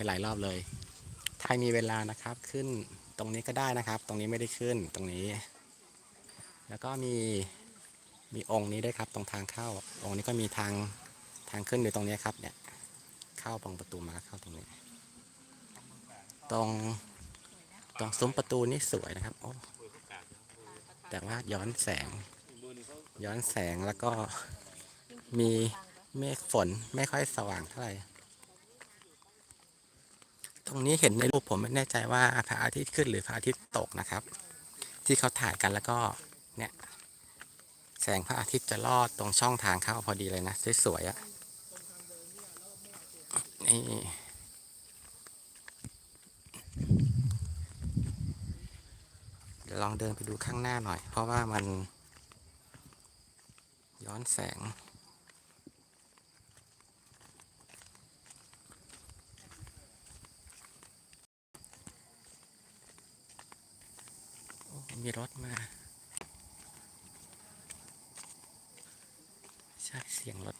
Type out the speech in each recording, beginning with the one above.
ไปหลายรอบเลย ถ้ามีเวลานะครับขึ้นตรงนี้ก็ได้นะครับ ตรงนี้ไม่ได้ขึ้นตรงนี้ แล้วก็มีมีองค์นี้ด้วยครับ ตรงทางเข้า องค์นี้ก็มีทางทางขึ้นอยู่ตรงนี้ครับเนี่ยเข้าตรงประตูมาเข้าตรงนี้ ตรงตรงซุ้มประตูนี่สวยนะครับโอ้แต่ว่าย้อนแสง ย้อนแสงแล้วก็มีเมฆฝนไม่ค่อยสว่างเท่าไหร่ ตรงนี้เห็นในรูปผมไม่แน่ใจว่าพระอาทิตย์ขึ้นหรือพระอาทิตย์ตกนะครับ ที่เขาถ่ายกันแล้วก็เนี่ยแสงพระอาทิตย์จะลอดตรงช่องทางเข้าพอดีเลยนะสวยๆอะ่ะนี่เดี๋ยวลองเดินไปดูข้างหน้าหน่อย เพราะว่ามันย้อนแสง มีรถมาใช่เสียงรถ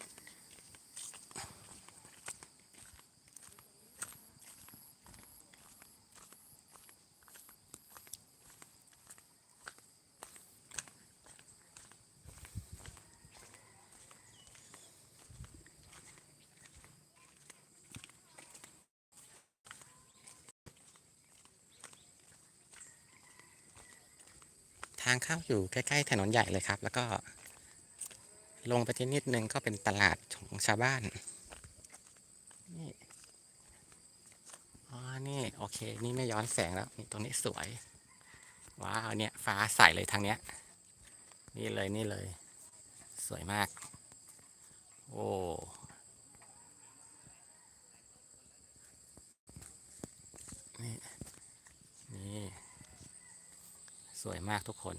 างเข้าอยู่ใกล้ๆถนนใหญ่เลยครับ แล้วก็ ลงไปที่นิดนึงก็เป็นตลาดของชาวบ้านนี่อ๋อนี่โอเค นี่ไม่ย้อนแสงแล้วนี่ตรงนี้สวยว้าวเนี่ยฟ้าใสเลยทางเนี้ย นี่เลยนี่เลย สวยมาก โอ้ นี่ นี่ สวยมากทุกคน